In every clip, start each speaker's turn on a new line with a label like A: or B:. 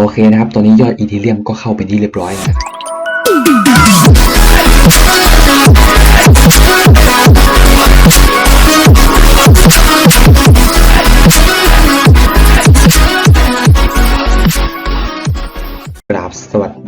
A: โอเคนะครับ ตอนนี้ยอดอีทีเรียมก็เข้าเป็นที่เรียบร้อยแล้ว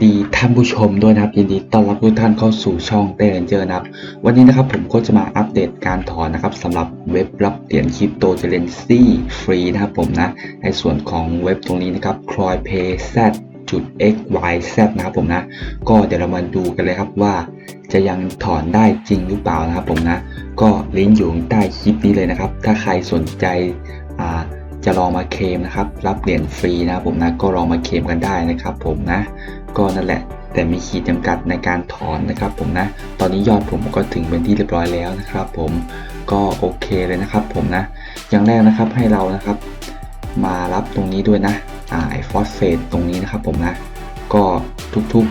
A: ดีท่านผู้ชมด้วยนะครับยินดีต้อนรับทุกท่านเข้าสู่ช่องเตเรนเจอร์นะครับ วันนี้นะครับผมก็จะมาอัปเดตการถอนนะครับสำหรับเว็บรับเหรียญคริปโตเจเลนซี่ฟรีนะครับผมนะในส่วนของเว็บตรงนี้นะครับ c r o y p a y จุด x y z นะครับผมนะ ก็เดี๋ยวเรามาดูกันเลยครับว่า จะยังถอนได้จริงหรือเปล่านะครับผมนะ ก็ลิงก์อยู่ใต้คลิปนี้เลยนะครับ ถ้าใครสนใจอ่า จะลองมาเคลมนะครับ รับเหรียญฟรีนะผมนะก็ลองมาเคลมกันได้นะครับ ผมนะ ก็นั่นแหละแต่มีขีดจำกัดในการถอนนะครับผมนะ ตอนนี้ยอดผมก็ถึงเป็นที่เรียบร้อยแล้วนะครับ ผมก็โอเคเลยนะครับ ผมนะ อย่างแรกนะครับให้เรานะครับ มารับตรงนี้ด้วยนะอ่าไอฟอสเฟตตรงนี้นะครับผมนะ ก็ทุก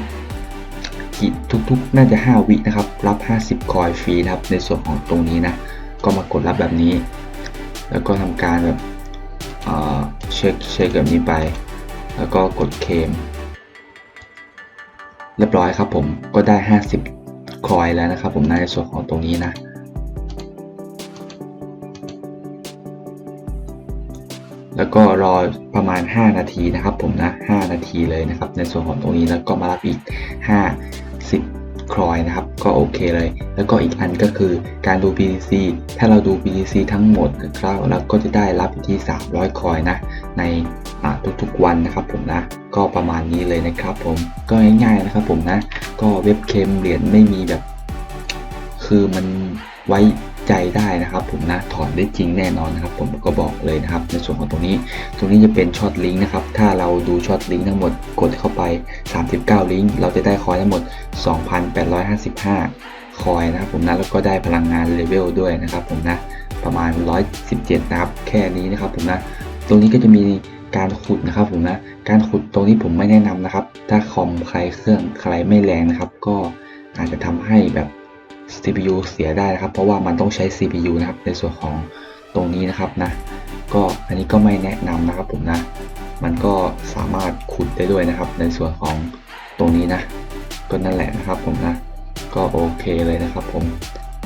A: ๆกี่ทุกๆ น่าจะ 5 วินะครับ รับ 50 คอยฟรีนะครับ ในส่วนของตรงนี้นะ ก็มากดรับแบบนี้ แล้วก็ทำการแบบ เช็คเช็คแบบนี้ไป แล้วก็กดเคม เรียบร้อยครับผมก็ได้ 50 คอยแล้วนะครับผมในส่วนของตรงนี้นะแล้วก็รอประมาณ 5 นาทีนะครับผมนะ 5 นาทีเลยนะครับ ในส่วนของตรงนี้แล้วก็มารับอีก 50 ครอยนะครับ ก็โอเคเลย แล้วก็อีกอันก็คือการดู BTC ถ้าเราดู BTC ทั้งหมดนะครับเราก็จะได้รับที่ 300 คอยนะ ในทุกๆวันนะครับผมนะ ก็ประมาณนี้เลยนะครับผม ก็ง่ายๆนะครับผมนะ ก็เว็บเคมเหรียญไม่มีแบบ คือมัน ไว้ใจได้นะครับ ผมนะถอนได้จริงแน่นอนนะครับ ผมก็บอกเลยนะครับ ในส่วนของตรงนี้ ตรงนี้จะเป็นช็อตลิงก์นะครับ ถ้าเราดูช็อตลิงก์ทั้งหมดกดเข้าไป 39 ลิงก์เราจะได้คอยทั้งหมด 2,855 คอยนะครับผมนะแล้วก็ได้พลังงานเลเวลด้วยนะครับ ผมนะประมาณ 117 นะครับ แค่นี้นะครับ ผมนะ ตรงนี้ก็จะมีการขุดนะครับผมนะ การขุดตรงนี้ผมไม่แนะนำนะครับ ถ้าคอมใครเครื่องใครไม่แรงนะครับ ก็อาจจะทำให้แบบ CPU เสียได้นะครับ เพราะว่ามันต้องใช้ CPU นะครับในส่วนของตรงนี้นะครับนะ ก็อันนี้ก็ไม่แนะนำนะครับผมนะ มันก็สามารถขุดได้ด้วยนะครับ ในส่วนของตรงนี้นะ ก็นั่นแหละนะครับผมนะ ก็โอเคเลยนะครับผม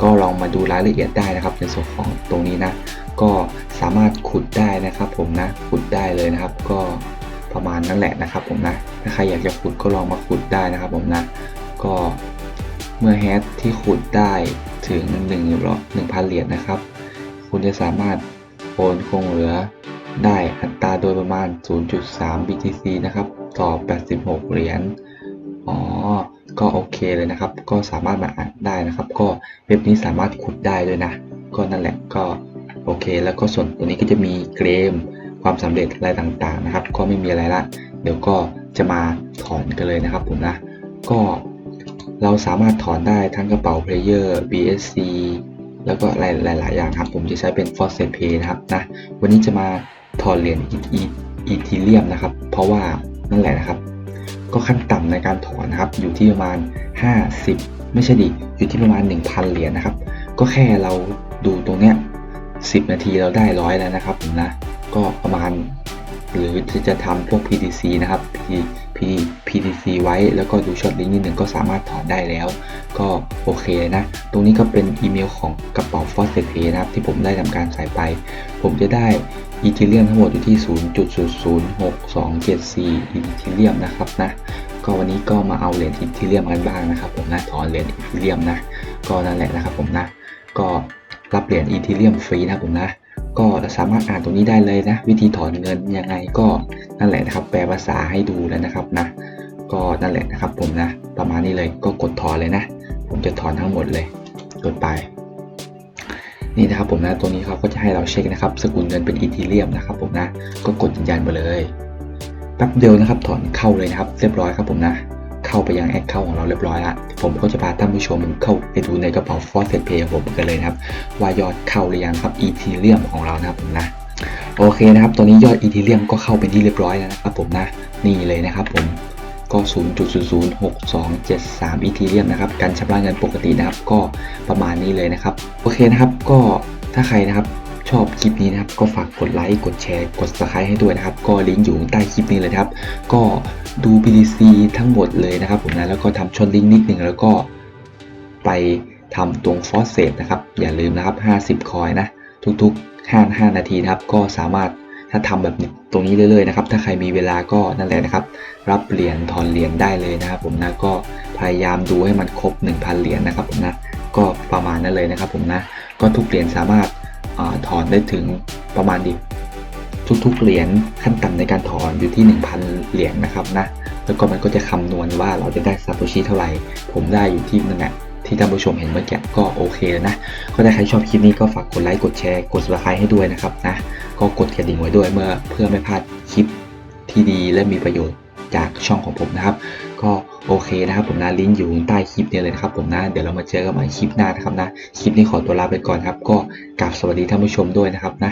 A: ก็ลองมาดูรายละเอียดได้นะครับ ในส่วนของตรงนี้นะ ก็สามารถขุดได้นะครับ ผมนะ ขุดได้เลยนะครับ ก็ประมาณนั้นแหละนะครับผมนะ ถ้าใครอยากจะขุดก็ลองมาขุดได้นะครับผมนะ ก็ เมื่อแฮชที่ขุดได้ถึง1นึ่งหนึ่งพันเหรียญนะครับ คุณจะสามารถโอนคงเหลือได้อัตราโดยประมาณ 0.3 BTC นะครับ ต่อ 86 เหรียญ อ๋อ ก็โอเคเลยนะครับ ก็สามารถมาอ่านได้นะครับ ก็เว็บนี้สามารถขุดได้ด้วยนะ ก็นั่นแหละ ก็โอเค แล้วก็ส่วนตัวนี้ก็จะมีเกม ความสำเร็จอะไรต่างๆนะครับ ก็ไม่มีอะไรละ เดี๋ยวก็จะมาถอนกันเลยนะครับผมนะ ก็ เราสามารถถอนได้ทั้งกระเป๋า Player BSC แล้วก็อะไรหลายๆอย่างครับ ผมจะใช้เป็น f o s s e t Pay นะครับนะวันนี้จะมาถอนเหรียญอีทีเรียมนะครับ เพราะว่านั่นแหละนะครับ ก็ขั้นต่ำในการถอนนะครับ อยู่ที่ประมาณ 50 ไม่ใช่ดิ อยู่ที่ประมาณ 1,000 เหรียญนะครับ ก็แค่เราดูตรงเนี้ย10 นาทีเราได้ร้อยแล้วนะครับผมนะ ก็ประมาณ หรือจะทำพวก PTC นะครับ PTC ไว้ แล้วก็ดูช็อตลิงก์นิดหนึ่งก็สามารถถอนได้แล้ว ก็โอเคนะ ตรงนี้ก็เป็นอีเมลของกระเป๋า f o s s e t Pay นะครับ ที่ผมได้ทำการใส่ไป ผมจะได้อีเทเรียมทั้งหมดอยู่ที่ 0.006274อีเทเรียมนะครับนะก็วันนี้ก็มาเอาเหรียญอีเทเรียมกันบ้างนะครับ ผมนะถอนเหรียญอีเทเรียมนะ ก็นั่นแหละนะครับผมนะ ก็รับเหรียญอีเทเรียมฟรีนะผมนะ ก็สามารถอ่านตรงนี้ได้เลยนะ วิธีถอนเงินยังไงก็นั่นแหละนะครับ แปลภาษาให้ดูแล้วนะครับนะ ก็นั่นแหละนะครับ ผมนะ ประมาณนี้เลยก็กดถอนเลยนะ ผมจะถอนทั้งหมดเลยกดไป นี่นะครับผมนะตัวนี้เขาก็จะให้เราเช็คนะครับ สกุลเงินเป็นอีทีเรียมนะครับ ผมนะ ก็กดยืนยันไปเลยแป๊บเดียวนะครับ ถอนเข้าเลยนะครับ เรียบร้อยครับผมนะ เข้าไปยังแอคเคาท์ของเราเรียบร้อยละผมก็จะพาท่านผู้ชมเข้าไปดูในกระเป๋า f o r t e Pay ของผมกันเลยนะครับ ว่ายอดเข้าหรือยังครับอีทีเรียมของเรานะครับผมนะโอเคนะครับ ตอนนี้ยอดอีทีเรียมก็เข้าเป็นที่เรียบร้อยแล้วนะครับผมนะนี่เลยนะครับผมก็ 0.006273อีทีเรียมนะครับการชำระเงินปกตินะครับก็ประมาณนี้เลยนะครับโอเคนะครับก็ถ้าใครนะครับ อบคลิปนี้นะครับ ก็ฝากกดไลค์ กดแชร์ กด subscribe ให้ด้วยนะครับ ก็ลิงก์อยู่ใต้คลิปนี้เลยครับ ก็ดู BTC ทั้งหมดเลยนะครับผมนะ แล้วก็ทำชนลิงก์นิดหนึ่งแล้วก็ไปทำตรงฟอสเซตนะครับ อย่าลืมนะครับ 50 คอยนะ ทุกๆ 5 5 นาทีนะครับ ก็สามารถถ้าทำแบบตรงนี้เรื่อยๆนะครับ ถ้าใครมีเวลาก็นั่นแหละนะครับ รับเหรียญถอนเหรียญได้เลยนะครับผมนะ ก็พยายามดูให้มันครบ 1,000 เหรียญนะครับผมนะ ก็ประมาณนั้นเลยนะครับผมนะ ก็ทุกเหรียญสามารถ ถอนได้ถึงประมาณดิทุกๆเหรียญขั้นต่ำในการถอนอยู่ที่ 1,000 เหรียญนะครับนะแล้วก็มันก็จะคำนวณว่าเราจะได้ซาโตชิเท่าไหร่ ผมได้อยู่ที่นั่นแหละที่ท่านผู้ชมเห็นเมื่อกี้ก็โอเคแล้วนะ ก็ถ้าใครชอบคลิปนี้ก็ฝากกดไลค์กดแชร์กด subscribe ให้ด้วยนะครับนะก็กดกระดิ่งไว้ด้วยเมื่อเพื่อไม่พลาดคลิปที่ดีและมีประโยชน์จากช่องของผมนะครับ ก็โอเคนะครับผมนะลิงก์อยู่ใต้คลิปนี้เลยนะครับผมนะเดี๋ยวเรามาเจอกันใหม่คลิปหน้านะครับนะคลิปนี้ขอตัวลาไปก่อนครับ ก็กราบสวัสดีท่านผู้ชมด้วยนะครับนะ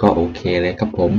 A: ก็โอเคเลยครับผม